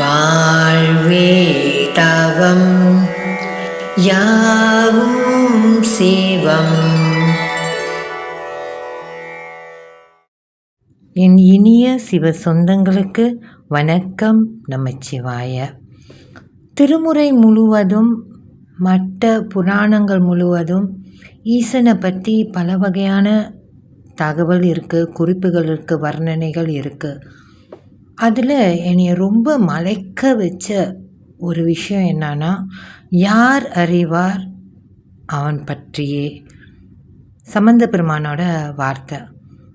வாழ்வே தவம் யாவும் சிவம். என் இனிய சிவ சொந்தங்களுக்கு வணக்கம் நமச்சிவாய. திருமுறை முழுவதும் மற்ற புராணங்கள் முழுவதும் ஈசனை பற்றி பல வகையான தகவல் இருக்குது குறிப்புகள் இருக்குது வர்ணனைகள் இருக்குது அதில் என்னை ரொம்ப மலைக்க வச்ச ஒரு விஷயம் என்னன்னா யார் அறிவார் அவன் பற்றியே. சம்பந்த பெருமானோட வார்த்தை.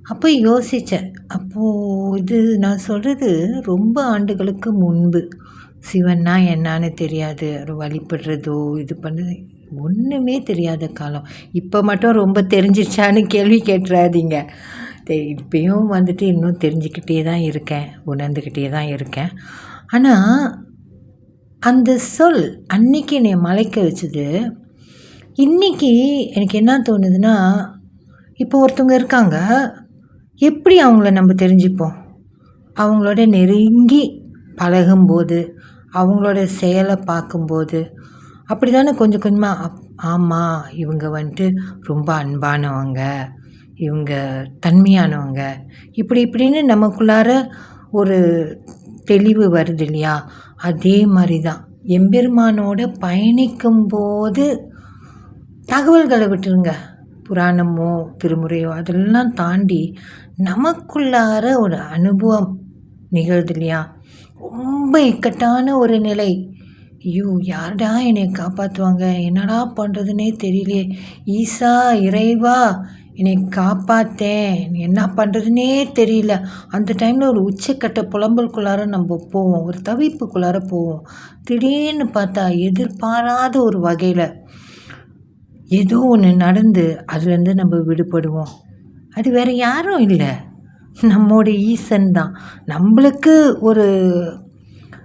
அப்போ யோசித்தேன் அப்போது இது நான் சொல்கிறது ரொம்ப ஆண்டுகளுக்கு முன்பு. சிவன்னா என்னான்னு தெரியாது. ஒரு வழிபடுறதோ இது பண்ணுறது ஒன்றுமே தெரியாத காலம். இப்போ மட்டும் ரொம்ப தெரிஞ்சிருச்சான்னு கேள்வி இப்பயும் வந்துட்டு இன்னும் தெரிஞ்சுக்கிட்டே தான் இருக்கேன் உணர்ந்துக்கிட்டே தான் இருக்கேன். ஆனால் அந்த சொல் அன்னைக்கு என்னை மலைக்க வச்சது. இன்றைக்கி எனக்கு என்ன தோணுதுன்னா இப்போ ஒருத்தவங்க இருக்காங்க எப்படி அவங்கள நம்ம தெரிஞ்சுப்போம்? அவங்களோட நெருங்கி பழகும்போது அவங்களோட செயலை பார்க்கும்போது அப்படி தானே கொஞ்சம் கொஞ்சமாக அப் ஆமாம் இவங்க வந்துட்டு ரொம்ப அன்பானவங்க. இவங்க தன்மையானவங்க. இப்படி இப்படின்னு நமக்குள்ளார ஒரு தெளிவு வருது இல்லையா அதே மாதிரி தான் எம்பெருமானோட பயணிக்கும்போது தகவல்களை விட்டுருங்க. புராணமோ திருமுறையோ அதெல்லாம் தாண்டி நமக்குள்ளார ஒரு அனுபவம் நிகழ்து இல்லையா ரொம்ப இக்கட்டான ஒரு நிலை. ஐயோ யார்டா என்னை காப்பாற்றுவாங்க என்னடா பண்ணுறதுனே தெரியலையே. ஈசா இறைவா என்னை காப்பாற்றேன் என்ன பண்ணுறதுனே தெரியல. அந்த டைமில் ஒரு உச்சக்கட்ட புலம்பலுக்குள்ளார நம்ம போவோம். ஒரு தவிப்புக்குள்ளார போவோம். திடீர்னு பார்த்தா எதிர்பாராத ஒரு வகையில் ஏதோ ஒன்று நடந்து அதுலேருந்து நம்ம விடுபடுவோம். அது வேறு யாரும் இல்லை. நம்மோட ஈசன் தான். நம்மளுக்கு ஒரு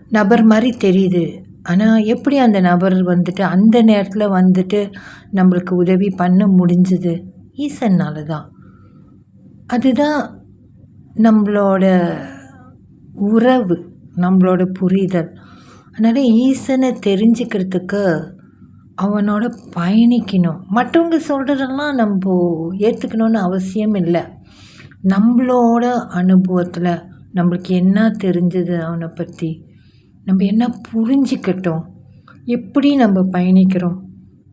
நபர் மாதிரி தெரியுது. ஆனால் எப்படி அந்த நபர் வந்துட்டு அந்த நேரத்தில் வந்துட்டு நம்மளுக்கு உதவி பண்ண முடிஞ்சுது? ஈசன்னால தான் அதுதான் நம்மளோட உறவு நம்மளோட புரிதல். அதனால் ஈசனை தெரிஞ்சுக்கிறதுக்கு அவனோட பயணிக்கணும். மற்றவங்க சொல்கிறதெல்லாம் நம்ம ஏற்றுக்கணுன்னு அவசியம் இல்லை. நம்மளோட அனுபவத்தில் நம்மளுக்கு என்ன தெரிஞ்சது அவனை பற்றி நம்ம என்ன புரிஞ்சிக்கிட்டோம்? எப்படி நம்ம பயணிக்கிறோம்?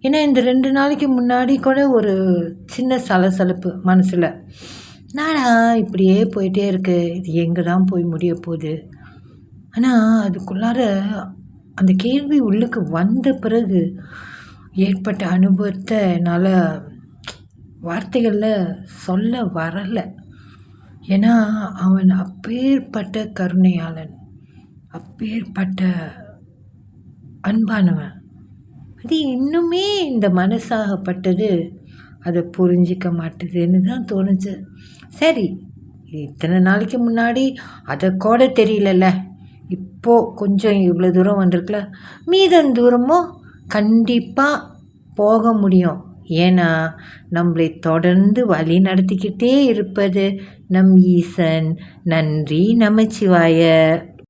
ஏன்னா இந்த ரெண்டு நாளைக்கு முன்னாடி கூட ஒரு சின்ன சலசலப்பு மனசில் நானா இப்படியே போயிட்டே இருக்கு இது எங்கே தான் போய் முடிய போகுது? ஆனால் அதுக்குள்ளார அந்த கேள்வி உள்ளுக்கு வந்த பிறகு ஏற்பட்ட அனுபவத்தை என்னால் வார்த்தைகளில் சொல்ல வரலை. ஏன்னா அவன் அப்பேற்பட்ட கருணையாளன். அப்பேற்பட்ட அன்பானவன். அது இன்னுமே இந்த மனசாகப்பட்டது அதை புரிஞ்சிக்க மாட்டுதுன்னு தான் தோணுச்சு. சரி இத்தனை நாளைக்கு முன்னாடி அதை கூட தெரியலல்ல. இப்போது கொஞ்சம் இவ்வளோ தூரம் வந்திருக்குல மீதம் தூரமும் கண்டிப்பாக போக முடியும். ஏன்னா நம்மளை தொடர்ந்து வழி நடத்திக்கிட்டே இருப்பது நம் ஈசன். நன்றி நமச்சிவாய.